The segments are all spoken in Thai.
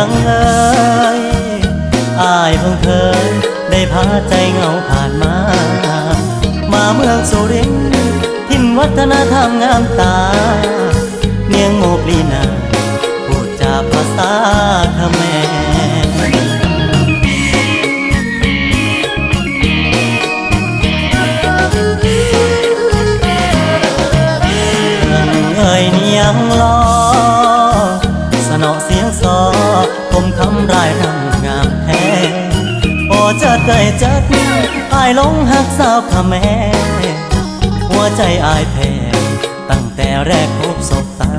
ังเอยอายเพิ่งเคยได้พาใจเงาผ่านมา มาเมืองสุรินทร์ทินวัฒนธรรมงามตา เนียงโมปลีนาพูดจาภาษาเขมรเอ่ย สนอเสียงซอคมคำรายรำงามแท้โอจัดเกยจัดอายหลงหักสาวขะแม่ หัวใจอายแพ้ตั้งแต่แรกพบศบตา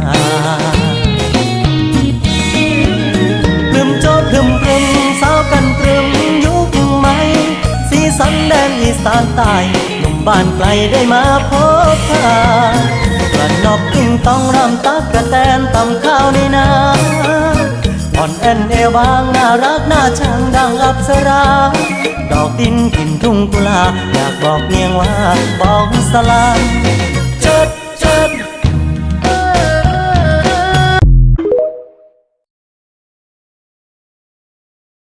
พรึมโจพรึมพรึมสาวกันพรึมยุคใหม สีสันแดนอีสานใต้หนุ่มบ้านไกลได้มาพบพากระนอบกิ้งต้องรำตักกระแตนตำข้าวในนาอ่อน แอนเอวบางน่ารักน่าชังดังอับสราดอกดินกลิ่นทุ่งกุลาอยากบอกเนียงว่าบอกสลาจด